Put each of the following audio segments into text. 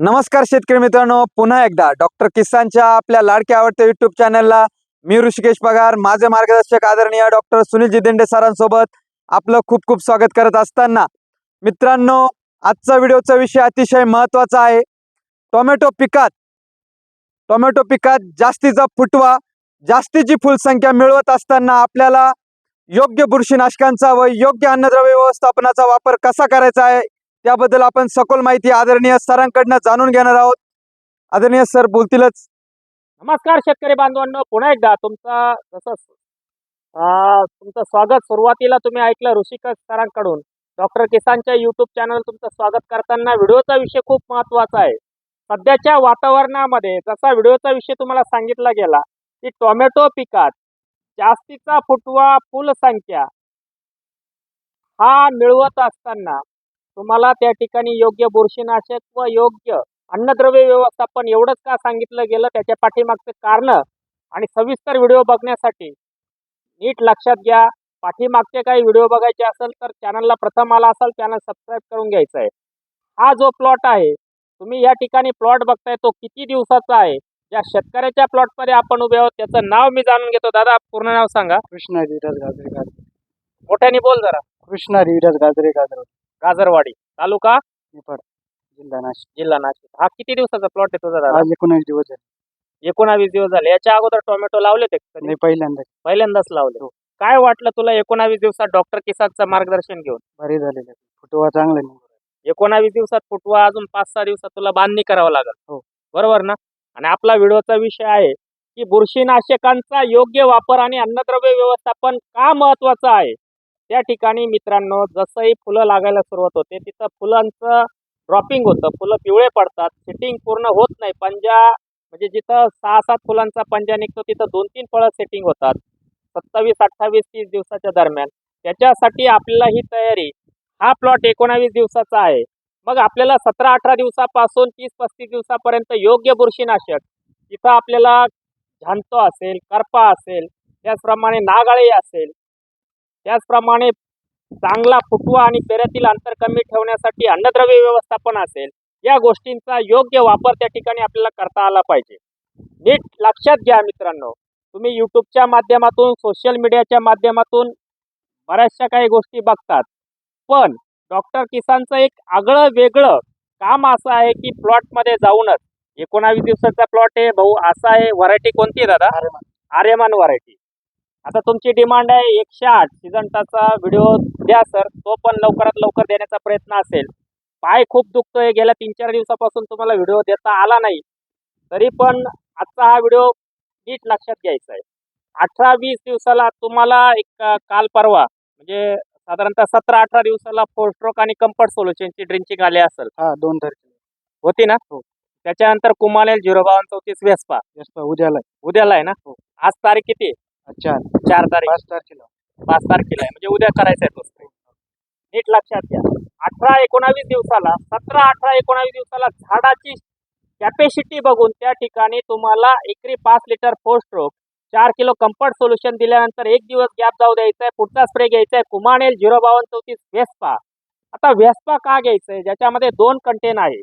नमस्कार शेतकरी मित्रांनो पुन्हा एकदा डॉक्टर किसानच्या आपल्या लाडक्या आवडत्या युट्यूब चॅनलला मी ऋषिकेश पगार माझे मार्गदर्शक आदरणीय डॉक्टर सुनील देंडे सरांसोबत आपलं खूप खूप स्वागत करत असताना. मित्रांनो आजचा व्हिडिओचा विषय अतिशय महत्त्वाचा आहे. टोमॅटो पिकात टोमॅटो पिकात जास्तीचा फुटवा जास्तीची फुलसंख्या मिळवत असताना आपल्याला योग्य बुरशीनाशकांचा व योग्य अन्नद्रव्य व्यवस्थापनाचा वापर कसा करायचा आहे त्याबद्दल आपण सखोल माहिती आदरणीय सरांकडनं जाणून घेणार आहोत. आदरणीय सर बोलतीलच. नमस्कार शेतकरी बांधवांनो पुन्हा एकदा तुमचा जसं तुमचं स्वागत सुरुवातीला तुम्ही ऐकलं ऋषिका सरांकडून. डॉक्टर किसानच्या युट्यूब चॅनल तुमचं स्वागत करताना व्हिडिओचा विषय खूप महत्त्वाचा आहे. सध्याच्या वातावरणामध्ये जसा व्हिडिओचा विषय तुम्हाला सांगितला गेला की टोमॅटो पिकात जास्तीचा फुटवा फुलसंख्या हा मिळवत असताना तुम्हाला त्या ठिकाणी योग्य बुरशीनाशक व योग्य अन्नद्रव्य व्यवस्थापन एवढंच का सांगितलं गेलं त्याच्या पाठीमागचं कारण? आणि सविस्तर व्हिडिओ बघण्यासाठी नीट लक्षात घ्या. पाठीमागचे काही व्हिडिओ बघायचे असेल तर चॅनलला प्रथम आला असाल चॅनल सबस्क्राईब करून घ्यायचा आहे हा जो प्लॉट आहे तुम्ही या ठिकाणी प्लॉट बघताय तो किती दिवसाचा आहे? ज्या शेतकऱ्याच्या प्लॉटमध्ये आपण उभे आहोत त्याचं नाव मी जाणून घेतो. दादा पूर्ण नाव सांगा. कृष्णा धीरज गाजरे गाजरे मोठ्याने बोल जरा. कृष्णा धीरज गाजरे गाजरे गाजरवाडी तालुका निफाड जिल्हा नाशिक. जिल्हा नाशिक. हा किती दिवसाचा प्लॉट आहे तुझा दादा? आज एकोणीस दिवस झाले. एकोणावीस दिवस झाले. याच्या अगोदर टोमॅटो लावले ते कधी? पहिल्यांदा पहिल्यांदाच. लावले. हो. काय वाटलं तुला एकोणावीस दिवसात डॉक्टर किसानचं मार्गदर्शन घेऊन? भारी झालेले फुटवा चांगला निघाला. एकोणावीस दिवसात फुटवा अजून पाच सहा दिवसात तुला बांधणी करावं लागेल. हो. बरोबर ना? आणि आपला व्हिडिओचा विषय आहे की बुरशीनाशकांचा योग्य वापर आणि अन्नद्रव्य व्यवस्थापन का महत्वाचं आहे? त्या ठिकाणी मित्रांनो जसंही फुलं लागायला सुरुवात होते तिथं फुलांचं ड्रॉपिंग होतं. फुलं पिवळे पडतात सेटिंग पूर्ण होत नाही. पंजा म्हणजे जिथं सहा सात फुलांचा पंजा निघतो तिथं दोन तीन फळं सेटिंग होतात. सत्तावीस अठ्ठावीस तीस दिवसाच्या दरम्यान. त्याच्यासाठी आपल्याला ही तयारी. हा प्लॉट एकोणावीस दिवसाचा आहे. मग आपल्याला सतरा अठरा दिवसापासून तीस पस्तीस दिवसापर्यंत योग्य बुरशीनाशक तिथं आपल्याला झांतो असेल करपा असेल त्याचप्रमाणे नागाळे असेल त्याचप्रमाणे चांगला फुटवा आणि पेऱ्यातील अंतर कमी ठेवण्यासाठी अन्नद्रव्य व्यवस्थापन असेल या गोष्टींचा योग्य वापर त्या ठिकाणी आपल्याला करता आला पाहिजे. नीट लक्षात घ्या मित्रांनो तुम्ही यूट्यूबच्या माध्यमातून सोशल मीडियाच्या माध्यमातून बऱ्याचशा काही गोष्टी बघतात. पण डॉक्टर किसानचं एक आगळं वेगळं काम असं आहे की प्लॉटमध्ये जाऊनच एकोणावीस दिवसाचा प्लॉट आहे भाऊ असा आहे व्हरायटी कोणती दादा? आर्यमान. आर्यमान व्हरायटी. आता तुमची डिमांड आहे एकशे आठ. सिजंटाचा व्हिडिओ द्या सर तो पण लवकरात लवकर देण्याचा प्रयत्न असेल. पाय खूप दुखतोय. गेल्या तीन चार दिवसापासून तुम्हाला व्हिडिओ देता आला नाही. तरी पण आजचा हा व्हिडिओ नीट लक्षात घ्यायचा आहे. अठरा वीस दिवसाला तुम्हाला एक काल परवा म्हणजे साधारणतः सतरा अठरा दिवसाला फोर स्ट्रोक आणि कम्फर्ट सोल्युशनची ड्रिंचिंग आली असेल. हा दोन तारखेला होती ना? हो. त्याच्यानंतर कुमालेल झिरो बावन चौतीस वेस्पा जास्त उद्याला उद्याला आहे ना? हो. आज तारीख किती? चार. चार तारीख. पाच तारखेला. पाच तारखेला आहे. म्हणजे उद्या करायचा आहे तो. नीट लक्षात घ्या. अठरा एकोणावीस दिवसाला सतरा अठरा एकोणावीस दिवसाला झाडाची कॅपॅसिटी बघून त्या ठिकाणी तुम्हाला एकरी पाच लिटर फोर स्ट्रोक चार किलो कम्फर्ट सोल्युशन दिल्यानंतर एक दिवस गॅप जाऊ द्यायचा आहे. पुढचा स्प्रे घ्यायचा आहे. कुमानेल झिरो बावन चौतीस वेस्पा आता वेस्पा का घ्यायचं आहे? ज्याच्यामध्ये दोन कंटेन आहे.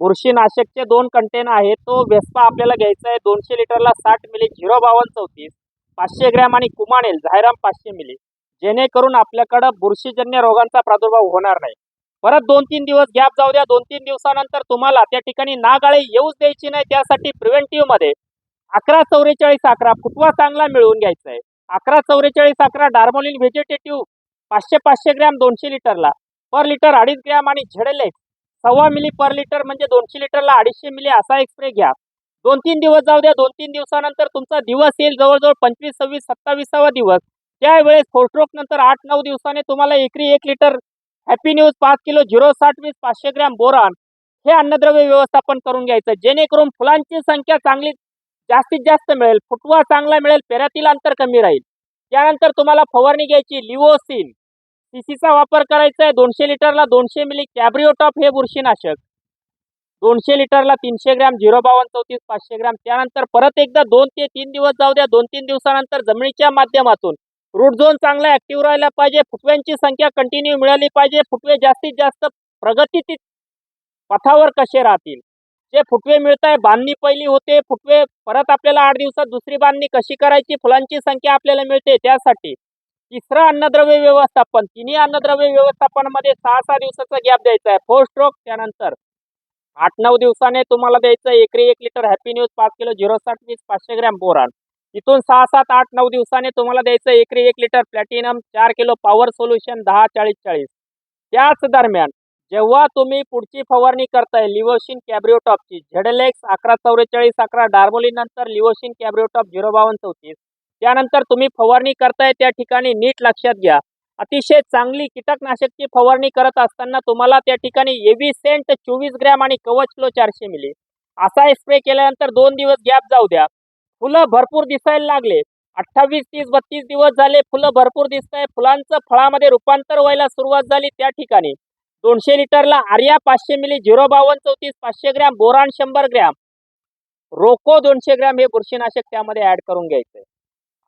बुरशीनाशकचे दोन कंटेन आहे. तो वेस्पा आपल्याला घ्यायचा आहे. दोनशे लिटरला साठ मिली झिरो बावन चौतीस. पाचशे ग्रॅम आणि कुमानेल झायराम पाचशे मिली. जेणेकरून आपल्याकडं बुरशीजन्य रोगांचा प्रादुर्भाव होणार नाही. परत दोन तीन दिवस गॅप जाऊ द्या. दोन तीन दिवसानंतर तुम्हाला त्या ठिकाणी नागाळे येऊच द्यायची नाही. त्यासाठी प्रिव्हेंटिव्हमध्ये अकरा चौवेचाळीस अकरा फुटवा चांगला मिळवून घ्यायचा आहे. अकरा चौवेचाळीस अकरा डार्मोलिन व्हेजिटेटिव्ह पाचशे पाचशे ग्रॅम दोनशे लिटरला पर लिटर अडीच ग्रॅम आणि झेडेलेक्स सव्वा मिली पर लिटर म्हणजे दोनशे लिटरला अडीचशे मिली असा एक स्प्रे घ्या. दोन तीन दिवस जाऊ द्या दोन तीन दिवसानंतर तुमचा दिवस येईल जवळजवळ पंचवीस सव्वीस सत्तावीसावा दिवस. त्यावेळेस फोरस्ट्रोक नंतर आठ नऊ दिवसाने तुम्हाला एकरी एक लिटर हॅपी न्यूज पाच किलो झिरो साठ वीस पाचशे ग्रॅम बोरान हे अन्नद्रव्य व्यवस्थापन करून घ्यायचं. जेणेकरून फुलांची संख्या चांगली जास्तीत जास्त मिळेल. फुटवा चांगला मिळेल पेऱ्यातील अंतर कमी राहील. त्यानंतर तुम्हाला फवारणी घ्यायची लिओसिन. सीसीचा वापर करायचा आहे दोनशे लिटरला दोनशे मिली कॅब्रिओटॉप हे बुरशीनाशक. दोनशे लिटरला तीनशे ग्रॅम झिरो बावन चौतीस पाचशे ग्रॅम. त्यानंतर परत एकदा दोन ते तीन दिवस जाऊ द्या. दोन तीन दिवसानंतर जमिनीच्या माध्यमातून. रूट झोन चांगला ऍक्टिव्ह राहिला पाहिजे. फुटव्यांची संख्या कंटिन्यू मिळाली पाहिजे. फुटवे जास्तीत जास्त प्रगती पथावर कसे राहतील? जे फुटवे मिळत आहे बांधणी पहिली होते. फुटवे परत आपल्याला आठ दिवसात दुसरी बांधणी कशी करायची? फुलांची संख्या आपल्याला मिळते. त्यासाठी तिसरं अन्नद्रव्य व्यवस्थापन. तिन्ही अन्नद्रव्य व्यवस्थापनामध्ये सहा सहा दिवसाचा गॅप द्यायचा आहे. फोर स्ट्रोक त्यानंतर आठ नऊ दिवसाने तुम्हाला द्यायचं एकरी एक लिटर हॅपी न्यूज पाच किलो झिरो साठ वीस पाचशे ग्रॅम बोरान. इथून सहा सात आठ नऊ दिवसाने तुम्हाला द्यायचं एकरी एक लिटर प्लॅटिनम चार किलो पॉवर सोल्युशन दहा चाळीस चाळीस. त्याच दरम्यान जेव्हा तुम्ही पुढची फवारणी करताय लिवोशिन कॅब्रिओटॉपची झेडलेक्स अकरा चौवेचाळीस अकरा डार्मोली नंतर लिवोशिन कॅब्रिओटॉप झिरो बावन्न चौतीस. त्यानंतर तुम्ही फवारणी करताय त्या ठिकाणी नीट लक्षात घ्या. अतिशय चांगली कीटकनाशकची फवारणी करत असताना तुम्हाला त्या ठिकाणी एव्ही सेंट चोवीस ग्रॅम आणि कवच फ्लो चारशे मिली. असा स्प्रे केल्यानंतर दोन दिवस गॅप जाऊ द्या. फुलं भरपूर दिसायला लागले. अठ्ठावीस तीस बत्तीस दिवस झाले फुलं भरपूर दिसत आहे फुलांचं फळामध्ये रूपांतर व्हायला सुरुवात झाली त्या ठिकाणी. दोनशे लिटरला आर्या पाचशे मिली झिरो बावन्न चौतीस पाचशे ग्रॅम बोरान शंभर ग्रॅम. रोको दोनशे ग्रॅम हे बुरशीनाशक त्यामध्ये ऍड करून घ्यायचंय.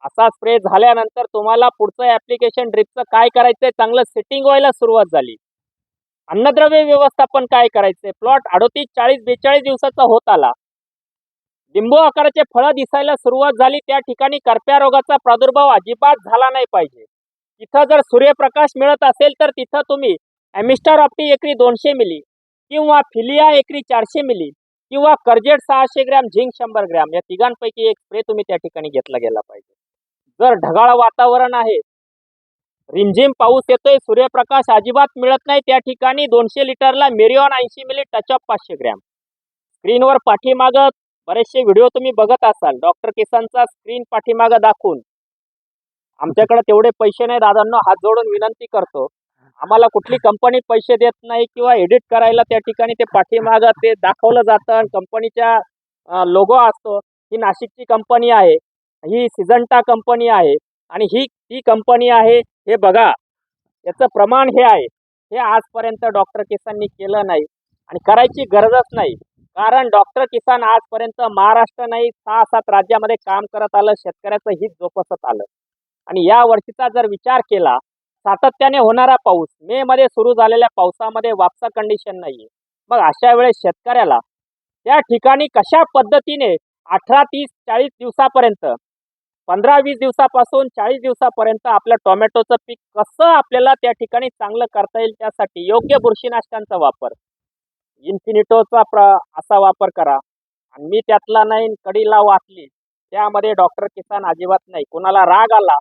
असा स्प्रे झाल्यानंतर तुम्हाला पुढचं ऍप्लिकेशन ड्रिपचं काय करायचंय? चांगलं सेटिंग व्हायला सुरुवात झाली. अन्नद्रव्य व्यवस्थापन काय करायचंय? प्लॉट अडोतीस चाळीस बेचाळीस दिवसाचा होत आला. लिंबू आकाराचे फळं दिसायला सुरुवात झाली. त्या ठिकाणी करप्या रोगाचा प्रादुर्भाव अजिबात झाला नाही पाहिजे. तिथं जर सूर्यप्रकाश मिळत असेल तर तिथं तुम्ही ॲमिस्टार ऑप्टी एकरी दोनशे मिली किंवा फिलिया एकरी चारशे मिली किंवा कर्जेट सहाशे ग्रॅम झिंक शंभर ग्रॅम या तिघांपैकी एक स्प्रे तुम्ही त्या ठिकाणी घेतला गेला पाहिजे. जर ढगाळ वातावरण आहे. रिमझिम पाऊस येतोय सूर्यप्रकाश अजिबात मिळत नाही. त्या ठिकाणी दोनशे लिटरला मेरिऑन ऐंशी मिली टचअप पाचशे ग्रॅम. स्क्रीनवर पाठीमागं बरेचसे व्हिडिओ तुम्ही बघत असाल. डॉक्टर किसानचा स्क्रीन पाठीमागं दाखवून. आमच्याकडे तेवढे पैसे नाही. दादांना हात जोडून विनंती करतो. आम्हाला कुठली कंपनी पैसे देत नाही किंवा एडिट करायला त्या ठिकाणी ते पाठीमागं ते दाखवलं जातं. कंपनीच्या लोगो असतो. ही नाशिकची कंपनी आहे. ही सिजंटा कंपनी आहे. आणि ही ही कंपनी आहे हे बघा याचं प्रमाण हे आहे. हे आजपर्यंत डॉक्टर किसाननी केलं नाही. आणि करायची गरजच नाही. कारण डॉक्टर किसान आजपर्यंत महाराष्ट्र नाही सहा सात राज्यामध्ये काम करत आलं शेतकऱ्याचं हित जोपासत आलं. आणि या वर्षीचा जर विचार केला सातत्याने होणारा पाऊस मे मध्ये सुरू झालेल्या पावसामध्ये वापसा कंडिशन नाहीये. मग अशा वेळेस शेतकऱ्याला त्या ठिकाणी कशा पद्धतीने अठरा तीस चाळीस दिवसापर्यंत पंधरा वीस दिवसापासून चाळीस दिवसापर्यंत आपल्या टोमॅटोचं पीक कसं आपल्याला त्या ठिकाणी चांगलं करता येईल त्यासाठी योग्य बुरशीनाशकांचा वापर. इन्फिनिटोचा प्र असा वापर करा. आणि मी त्यातला नाही कडीला वाटली त्यामध्ये डॉक्टर किसान अजिबात नाही. कुणाला राग आला?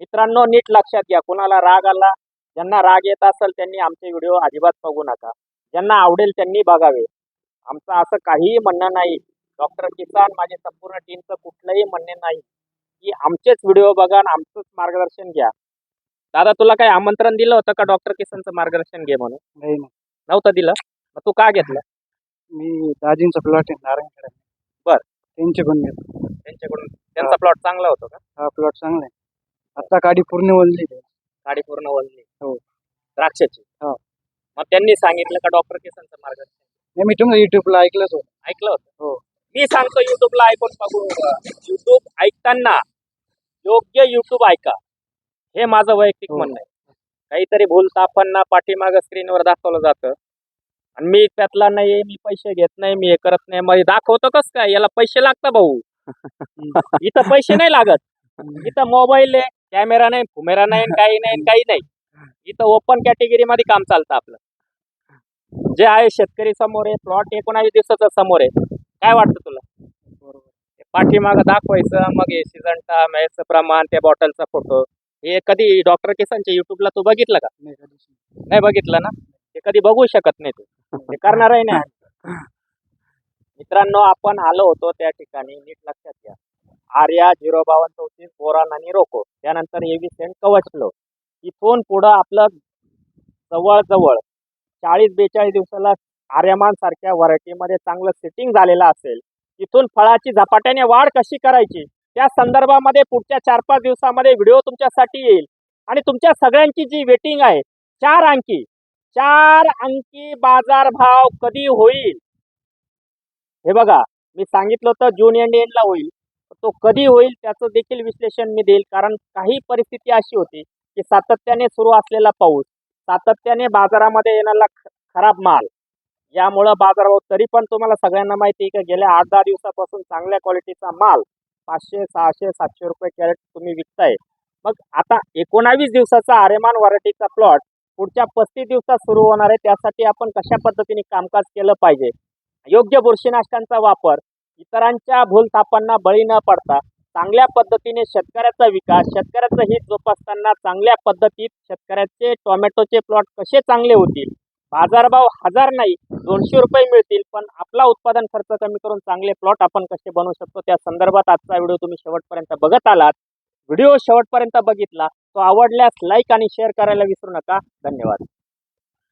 मित्रांनो नीट लक्षात घ्या. कुणाला राग आला? ज्यांना राग येत असेल त्यांनी आमचे व्हिडिओ अजिबात बघू नका. ज्यांना आवडेल त्यांनी बघावे. आमचं असं काहीही म्हणणं नाही. डॉक्टर किसान माझे संपूर्ण टीमचं कुठलंही म्हणणे नाही. की आमचेच व्हिडिओ बघा आणि आमचंच मार्गदर्शन घ्या. दादा तुला काही आमंत्रण दिलं होतं का डॉक्टर किसानचं मार्गदर्शन घे म्हणून? नाही नाही. नव्हतं दिलं? मग तू का घेतलं? मी दाजींचा प्लॉट आहे नारायणकडे बर. त्यांच्याकडून घेतो त्यांच्याकडून. त्यांचा प्लॉट चांगला होता का? हा प्लॉट चांगला आहे. आता गाडी पूर्ण आहे. गाडी पूर्ण वळली. हो. द्राक्षाची? हो. मग त्यांनी सांगितलं का डॉक्टर किसानचं मार्गदर्शन? नाही मी तुमचं युट्यूबला ऐकलंच होतं. ऐकलं होतं? हो. मी सांगतो युट्यूबला ऐकून बघू. युट्यूब ऐकताना योग्य युट्यूब ऐका. हे माझं वैयक्तिक हो. म्हणणं आहे. काहीतरी भूल तापांना पाठीमागं स्क्रीनवर दाखवलं जातं. आणि मी त्यातला नाही मी पैसे घेत नाही मी हे करत नाही. मग दाखवतो कस काय? याला पैसे लागतात भाऊ. इथं पैसे नाही लागत. इथं मोबाईल आहे कॅमेरा नाही फुमेरा नाही काही नाही काही नाही. इथं ओपन कॅटेगरी मध्ये काम चालतं आपलं. जे आहे शेतकरी समोर आहे प्लॉट एकोणावीस दिवसाचा समोर आहे. काय वाटतं पाठीमागं दाखवायचं मग हे सिजंटा मॅचं प्रमाण त्या बॉटलचा फोटो हे कधी डॉक्टर किसानच्या युट्यूबला तू बघितलं का? नाही बघितलं ना? ते कधी बघू शकत नाही तू. ते करणारही नाही. मित्रांनो आपण आलो होतो त्या ठिकाणी नीट लक्षात घ्या. आर्या झिरो बावन्न चौतीस बोरान आणि रोको. त्यानंतर एव्ही सेंट कवचलो. इथून पुढं आपलं जवळजवळ चाळीस बेचाळीस दिवसाला आर्यमान सारख्या व्हरायटीमध्ये चांगलं सेटिंग झालेलं असेल इथून फळाची झपाट्याने वाढ कशी करायची? त्या संदर्भामध्ये पुढच्या चार पाच दिवसामध्ये व्हिडिओ तुमच्यासाठी येईल. आणि तुमच्या सगळ्यांची जी वेटिंग आहे चार अंकी चार अंकी बाजार भाव कधी होईल? हे बघा मी सांगितलं होतं जून एंड एंडला होईल. तो कधी होईल त्याचं देखील विश्लेषण मी देईल. कारण काही परिस्थिती अशी होती की सातत्याने सुरू असलेला पाऊस सातत्याने बाजारामध्ये येणारा ख- खराब माल यामुळं बाजारभाव तरी पण तुम्हाला सगळ्यांना माहिती आहे की गेल्या आठ दहा दिवसापासून चांगल्या क्वालिटीचा माल पाचशे सहाशे सातशे रुपये कॅरेट तुम्ही विकताय. मग आता एकोणावीस दिवसाचा आरेमान व्हरायटीचा प्लॉट पुढच्या पस्तीस दिवसात सुरू होणार आहे त्यासाठी आपण कशा पद्धतीने कामकाज केलं पाहिजे? योग्य बुरशीनाशकांचा वापर इतरांच्या भूलथापांना बळी न पडता चांगल्या पद्धतीने शेतकऱ्याचा विकास शेतकऱ्याचं हित जोपासताना चांगल्या पद्धतीत शेतकऱ्याचे टोमॅटोचे प्लॉट कसे चांगले होतील? बाजारभाव हजार नाही दोनशे रुपये मिळतील पण आपला उत्पादन खर्च कमी करून चांगले प्लॉट आपण कसे बनवू शकतो त्या संदर्भात आजचा व्हिडिओ तुम्ही शेवटपर्यंत बघत आलात. व्हिडिओ शेवटपर्यंत बघितला तो आवडल्यास लाईक आणि शेअर करायला विसरू नका. धन्यवाद.